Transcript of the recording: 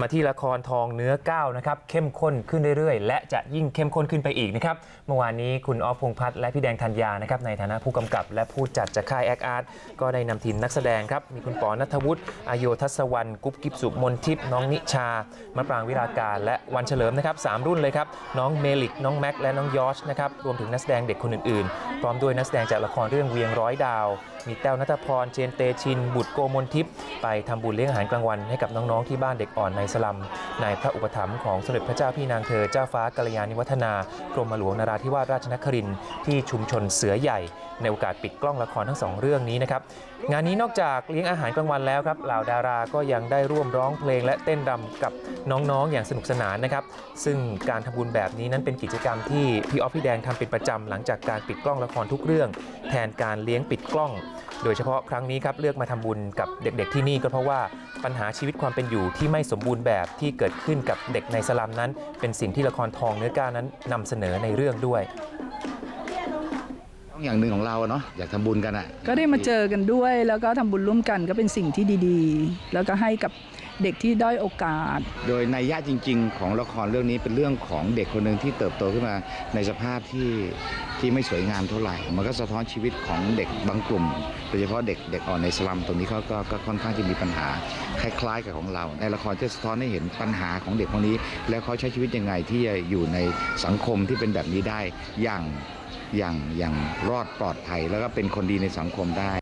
มาที่ละครทองเนื้อก้าวนะครับเข้มข้นขึ้นเรื่อยๆ และจะยิ่งเข้มข้นขึ้นไปอีกนะครับเมื่อวานนี้คุณออฟพงพัฒน์และพี่แดงธัญญานะครับในฐานะผู้กำกับและผู้จัดจากค่ายแอคอาร์ตก็ได้นำทีมนักแสดงครับมีคุณปอนัทวุฒิอโยทัศวรรณกุ๊บกิบสุมนทิพย์น้องนิชามะปรางวิราการและวันเฉลิมนะครับสามรุ่นเลยครับน้องเมลิกน้องแม็กและน้องยอชนะครับรวมถึงนักแสดงเด็กคนอื่นๆ พร้อมด้วยนักแสดงจากละครเรื่องเวียงร้อยดาว มีแต้วนัทพรเจนเตชิน บุตรโกมลทิพย์ไปทำบุญเลี้ยงอาหารกลางวันให้กับน้องๆที่บ้านเด็กอ่อนในสลัม ในพระอุปถัมภ์ของสมเด็จพระเจ้าพี่นางเธอเจ้าฟ้ากัลยาณิวัฒนากรมหลวงนราธิวาสราชนครินที่ชุมชนเสือใหญ่ ในโอกาสปิดกล้องละครทั้งสองเรื่องนี้นะครับงานนี้นอกจากเลี้ยงอาหารกลางวันแล้วครับเหล่าดาราก็ยังได้ร่วมร้องเพลง และเต้นรำกับน้องๆ อย่างสนุกสนานนะครับ ซึ่งการทำบุญแบบนี้นั้นเป็นกิจกรรมที่พี่ออฟพี่แดงทำเป็นประจำหลังจากการปิดกล้องละครทุกเรื่อง แทนการเลี้ยงปิดกล้อง โดยเฉพาะครั้งนี้ครับเลือกมาทำบุญกับเด็กๆที่นี่ก็เพราะว่าปัญหาชีวิตความเป็นอยู่ที่ไม่สมบูรณ์แบบที่เกิดขึ้นกับเด็กในสลัมนั้น เป็นสิ่งที่ละครทองเนื้อก้าวนั้นนำเสนอในเรื่องด้วยอย่างหนึ่งของเราเนาะอยากทำบุญกันอะก็ได้มาเจอกันด้วย แล้วก็ทำบุญร่วมกันก็เป็นสิ่งที่ดีๆ แล้วก็ให้กับ เด็กที่ด้อยโอกาส โดยในยะจริง ๆ ของละครเรื่องนี้เป็นเรื่องของเด็กคนหนึ่งที่เติบโตขึ้นมาในสภาพที่ที่ไม่สวยงามเท่าไหร่ มันก็สะท้อนชีวิตของเด็กบางกลุ่ม โดยเฉพาะเด็กเด็กอ่อนในสลัมตรงนี้เขาก็ก็ค่อนข้างจะมีปัญหาคล้ายๆกับของเรา ในละครจะสะท้อนให้เห็นปัญหาของเด็กคนนี้ แล้วเขาใช้ชีวิตยังไงที่จะอยู่ในสังคมที่เป็นแบบนี้ได้อย่างอย่างอย่างรอดปลอดภัยแล้วก็เป็นคนดีในสังคมได้